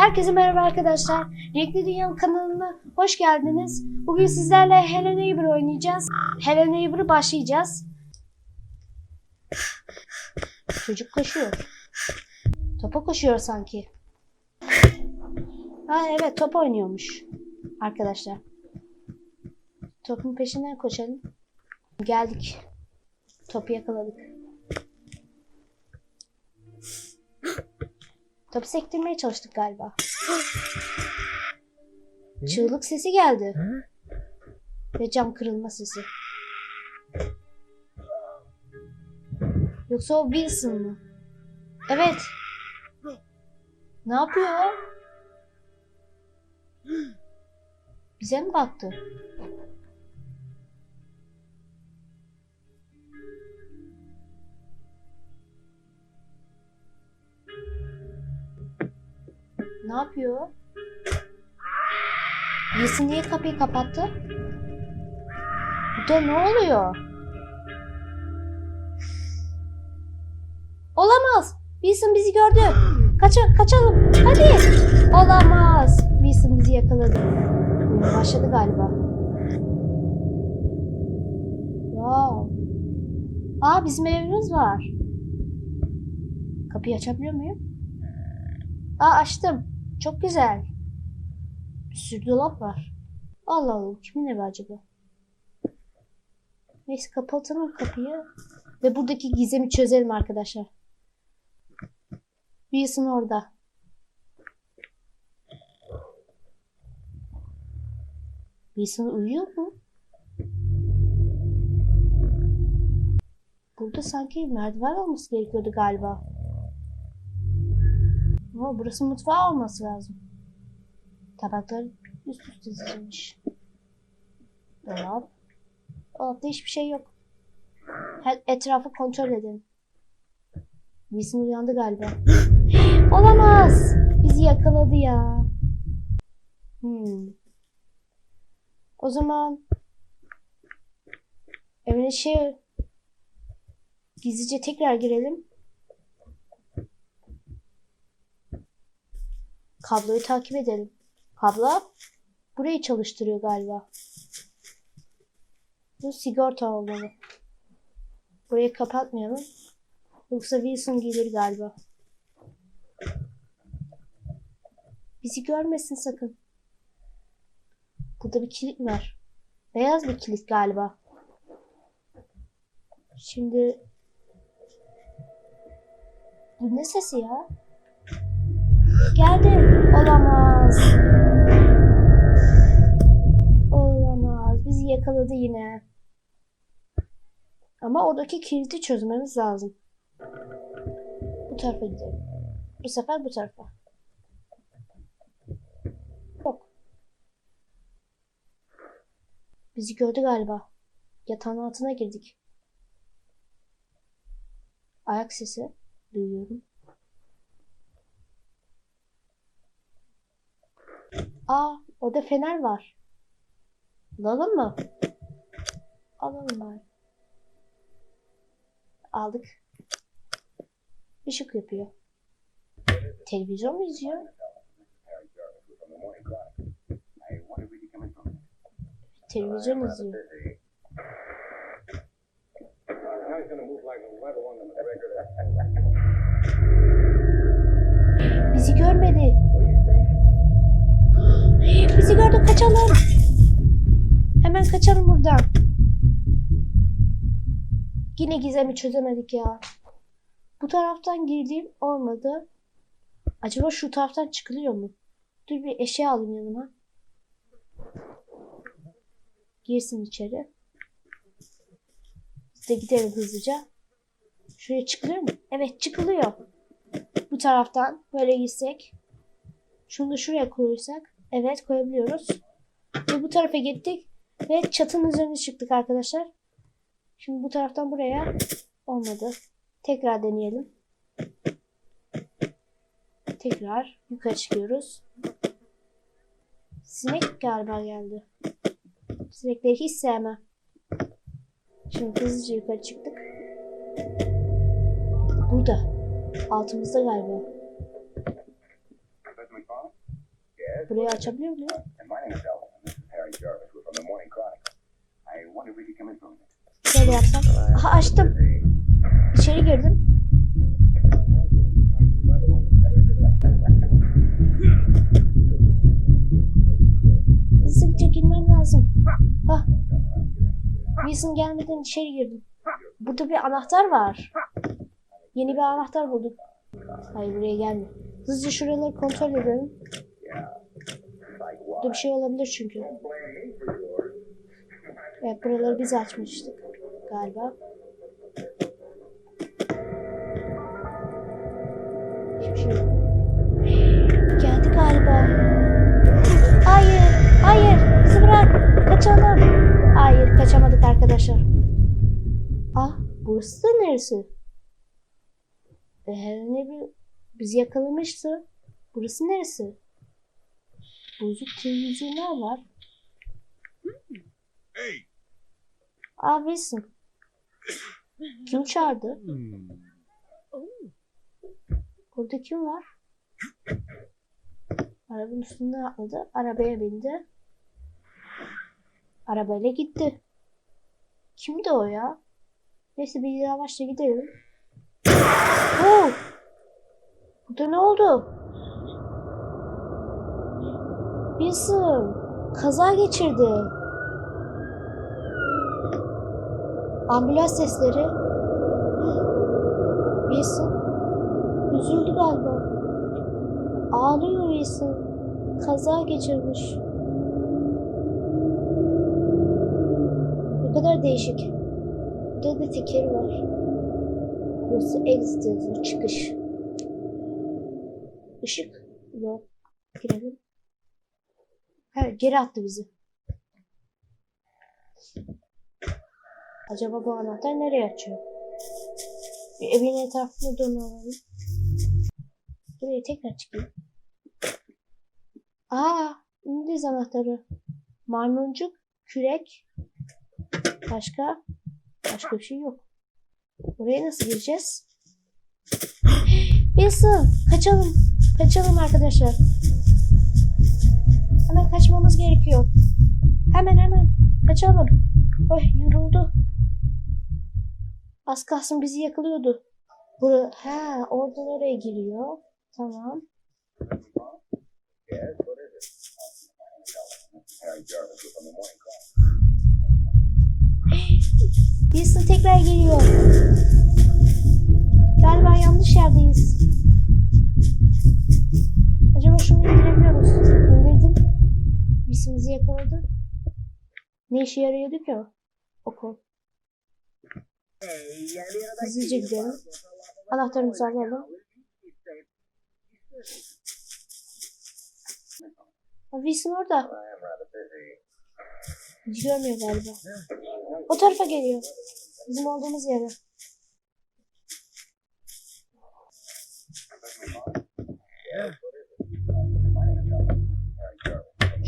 Herkese merhaba arkadaşlar. Renkli Dünya kanalına hoş geldiniz. Bugün sizlerle Hello Neighbor oynayacağız. Hello Neighbor'ı başlayacağız. Çocuk koşuyor. Topa koşuyor sanki. Ha evet top oynuyormuş arkadaşlar. Topun peşinden koşalım. Geldik. Topu yakaladık. Topu sektirmeye çalıştık galiba. Çığlık sesi geldi. Ve cam kırılma sesi. Yoksa o Wilson mı? Evet. Ne yapıyor? Bize mi baktı? Ne yapıyor? Wilson niye kapıyı kapattı? Burada ne oluyor? Olamaz. Wilson bizi gördü. Kaça kaçalım. Hadi. Olamaz. Wilson bizi yakaladı. Başladı galiba. Wow. Aa bizim evimiz var. Kapıyı açabiliyor muyum? Aa açtım. Çok güzel. Bir sürü dolap var. Allah Allah kimin evi acaba? Neyse kapatalım kapıyı. Ve buradaki gizemi çözelim arkadaşlar. Wilson orada. Wilson uyuyor mu? Burada sanki merdiven olması gerekiyordu galiba. Ama burası mutfağı olması lazım. Tabaklar üst üste dizilmiş. Dolap. Dolapta hiçbir şey yok. Her etrafı kontrol edin. Wilson uyandı galiba. Olamaz. Bizi yakaladı ya. Hmm. O zaman evine şey gizlice tekrar girelim. Kabloyu takip edelim. Kablo burayı çalıştırıyor galiba. Bu sigorta olmalı. Burayı kapatmayalım. Yoksa Wilson gelir galiba. Bizi görmesin sakın. Burada bir kilit var. Beyaz bir kilit galiba. Şimdi bu ne sesi ya? Geldi. Olamaz. Olamaz. Bizi yakaladı yine. Ama oradaki kilidi çözmemiz lazım. Bu tarafa gidelim. Bu sefer bu tarafa. Yok. Bizi gördü galiba. Yatağın altına girdik. Ayak sesi duyuyorum. Aa, orada fener var. Alalım mı? Alalım bari. Aldık. Işık yapıyor. Televizyon mu izliyor? Televizyon izliyor. Kaçalım. Hemen kaçalım buradan. Yine gizemi çözemedik ya. Bu taraftan girdiğim olmadı. Acaba şu taraftan çıkılıyor mu? Dur bir eşya alayım yanıma. Girsin içeri. Biz de gidelim hızlıca. Şuraya çıkılıyor mu? Evet çıkılıyor. Bu taraftan böyle girsek. Şunu da şuraya koyursak. Evet koyabiliyoruz. Ve bu tarafa gittik. Ve çatının üzerine çıktık arkadaşlar. Şimdi bu taraftan buraya olmadı. Tekrar deneyelim. Tekrar yukarı çıkıyoruz. Sinek galiba geldi. Sinekleri hiç sevmem. Şimdi hızlıca yukarı çıktık. Burada. Altımızda galiba. For a minute. Şöyle yapsam. Aha açtım. İçeri girdim. Hızlıca girmem lazım. Hah. Wilson gelmeden içeri girdim. Burada bir anahtar var. Yeni bir anahtar bulduk. Hayır buraya gelme. Hızlıca şuraları kontrol edelim. Burada bir şey olabilir çünkü. Evet buraları biz açmıştık galiba. Şey. Geldi galiba. Hayır, hayır, bizi bırak. Kaçalım. Hayır, kaçamadık arkadaşlar. Ah, burası da neresi? Ee, ne bir bizi yakalamıştı. Burası neresi? Bozuk televizyonlar var. Hey, Aa Wilson. Kim çağırdı? Burada kim var? Arabanın üstünden atladı. Arabaya bindi. Arabayla gitti. Kimdi o ya? Neyse bir yavaşça gidelim. Oo! Burada ne oldu? Wilson kaza geçirdi. Ambulans sesleri. Wilson üzüldü galiba. Ağlıyor Wilson. Kaza geçirmiş. Ne kadar değişik. Burada da tekeri var. Burası exit yazıyor. Çıkış. Işık. Yok. Girelim. Evet geri attı bizi. Acaba bu anahtar nereye açıyor? Bir evin etrafını dolanalım. Buraya tekrar çıkayım. Aa, İngiliz anahtarı. Maymuncuk, kürek. Başka? Başka bir şey yok. Oraya nasıl gireceğiz? Wilson, kaçalım. Kaçalım arkadaşlar. Hemen kaçmamız gerekiyor. Hemen hemen. Kaçalım. Oy yoruldu. Az kalsın bizi yakalıyordu. Bura, ha, oradan oraya giriyor. Tamam. Wilson tekrar geliyor. Galiba yanlış yerdeyiz. Acaba şunu indirebiliyor musun? Yakaladı. Ne işe yarıyordu ki o? O kol. Hızlıca gidelim. Anahtarımızı alalım. Wilson orada. Görmüyor galiba. O tarafa geliyor. Bizim olduğumuz yere.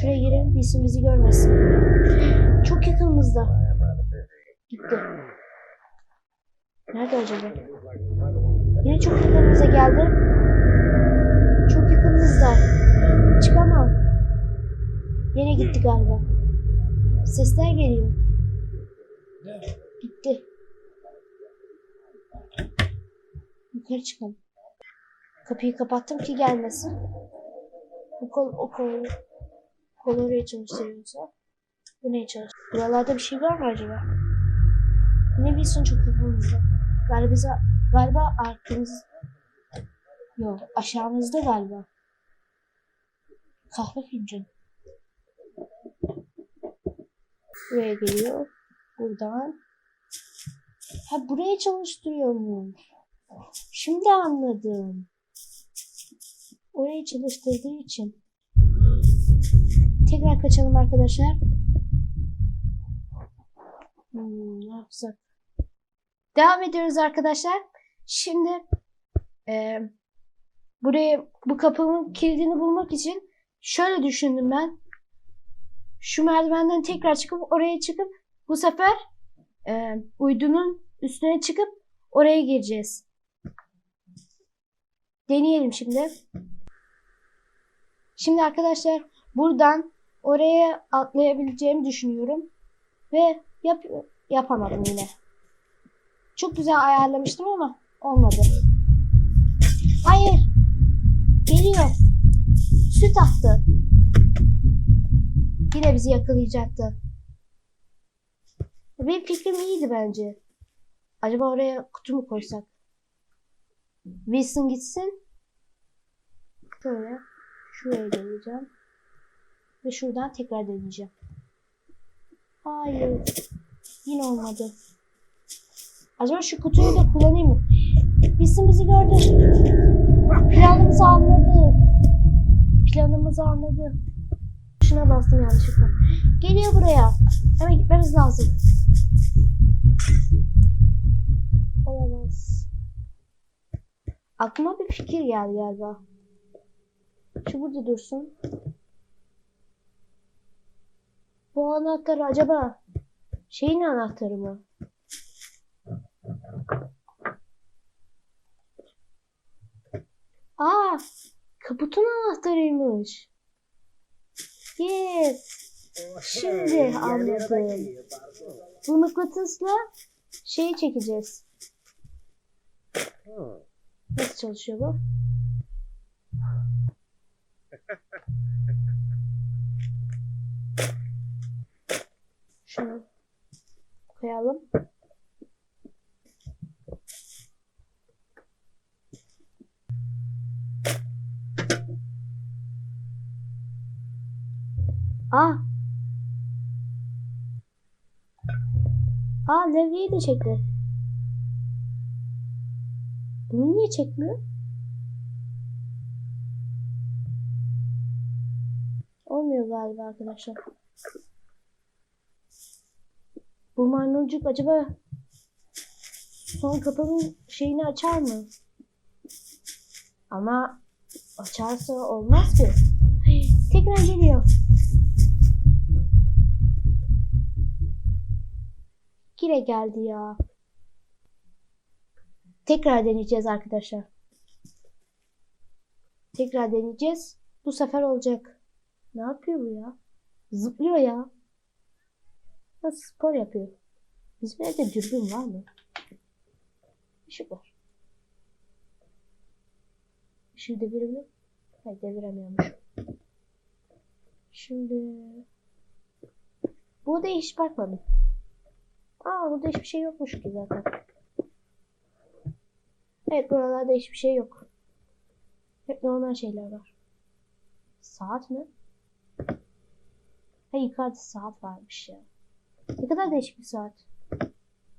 Şuraya girelim bilsin bizi görmesin. Çok yakınımızda. Gitti. Nerede acaba? Yine çok yakınımıza geldi. Çok yakınımızda. Çıkamam. Yine gitti galiba. Sesler geliyor. Gitti. Yukarı çıkalım. Kapıyı kapattım ki gelmesin. Bu kol, o kol, kol oraya çalıştırıyorsa. Bu neye çalıştırıyor? Buralarda bir şey var mı acaba? Yine bir son çok yakınımızda. Galiba, galiba arkamız... Yok aşağımızda galiba. Kahve fincanı. Buraya geliyor. Buradan. Ha buraya çalıştırıyormuş. Şimdi anladım. Orayı çalıştırdığı için. Tekrar kaçalım arkadaşlar. Hmm, ne yapsak? Devam ediyoruz arkadaşlar. Şimdi e, buraya bu kapının kilidini bulmak için şöyle düşündüm ben. Şu merdivenden tekrar çıkıp oraya çıkıp bu sefer e, uydunun üstüne çıkıp oraya gireceğiz. Deneyelim şimdi. Şimdi arkadaşlar buradan oraya atlayabileceğimi düşünüyorum. Ve yap yapamadım yine. Çok güzel ayarlamıştım ama olmadı. Hayır. Geliyor. Süt attı. Yine bizi yakalayacaktı. Benim fikrim iyiydi bence. Acaba oraya kutu mu koysak? Wilson gitsin. Şöyle. Şuraya geleceğim. Ve şuradan tekrar deneyeceğim. Hayır. Yine olmadı. Acaba şu kutuyu da kullanayım mı? Wilson bizi gördü. Planımızı anladı. Planımızı anladı. Şuna bastım yanlışlıkla. Geliyor buraya. Hemen gitmemiz lazım. Olamaz. Aklıma bir fikir geldi galiba. Şu burada dursun. Bu anahtar acaba şeyin anahtarı mı? Aa, kaputun anahtarıymış. Yes. Şimdi anladım. Bu mıknatısla şeyi çekeceğiz. Nasıl çalışıyor bu? Şunu koyalım. Aa. Aa levyeyi de çekti. Bunu niye çekmiyor? Olmuyor galiba arkadaşlar. Bu maymuncuk acaba son kapının şeyini açar mı? Ama açarsa olmaz ki. Tekrar geliyor. Yine geldi ya. Tekrar deneyeceğiz arkadaşlar. Tekrar deneyeceğiz. Bu sefer olacak. Ne yapıyor bu ya? Zıplıyor ya. Nasıl spor yapıyor? Bizim evde dürbün var mı? Işık var. Işığı devirebilir Hayır deviremiyormuş. Şimdi... Burada hiç bakmadım. Aa burada hiçbir şey yokmuş ki zaten. Evet buralarda hiçbir şey yok. Hep normal şeyler var. Saat mi? Ha yukarıda saat varmış ya. Ne kadar değişik bir saat.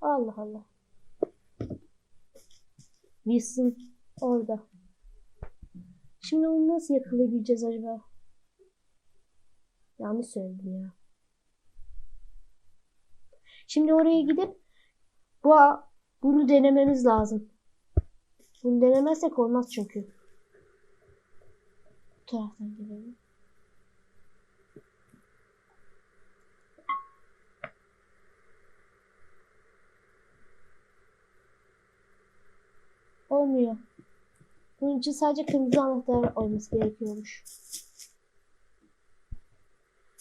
Allah Allah. Wilson orada. Şimdi onu nasıl yakalayabileceğiz acaba? Yanlış söyledim ya. Şimdi oraya gidip bu bunu denememiz lazım. Bunu denemezsek olmaz çünkü. Bu taraftan gelelim. Olmuyor. Bunun için sadece kırmızı anahtar olması gerekiyormuş.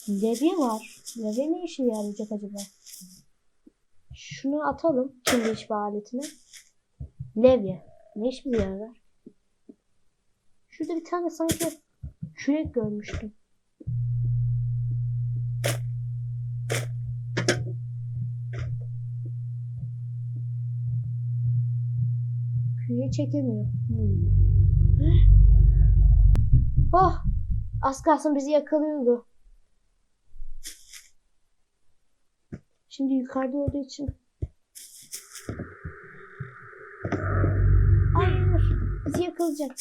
Levye var. Levye ne işe yarayacak acaba? Şunu atalım. Şimdi iş aletine. Levye. Ne iş bize yarar? Şurada bir tane sanki kürek görmüştüm. Küreği çekemiyor. Hmm. Oh! Az kalsın bizi yakalıyordu. Şimdi yukarıda olduğu için. Hayır. Bizi yakalayacak.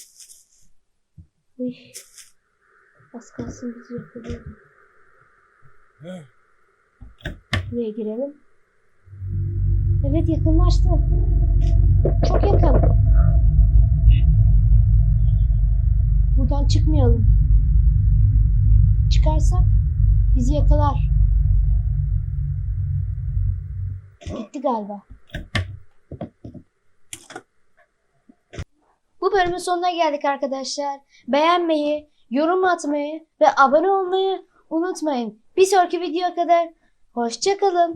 Uy. Az kalsın bizi yakalıyordu. Buraya girelim. Evet yakınlaştı. Çok yakın. Buradan çıkmayalım. Çıkarsak bizi yakalar. Gitti galiba. Bu bölümün sonuna geldik arkadaşlar. Beğenmeyi, yorum atmayı ve abone olmayı unutmayın. Bir sonraki videoya kadar hoşçakalın.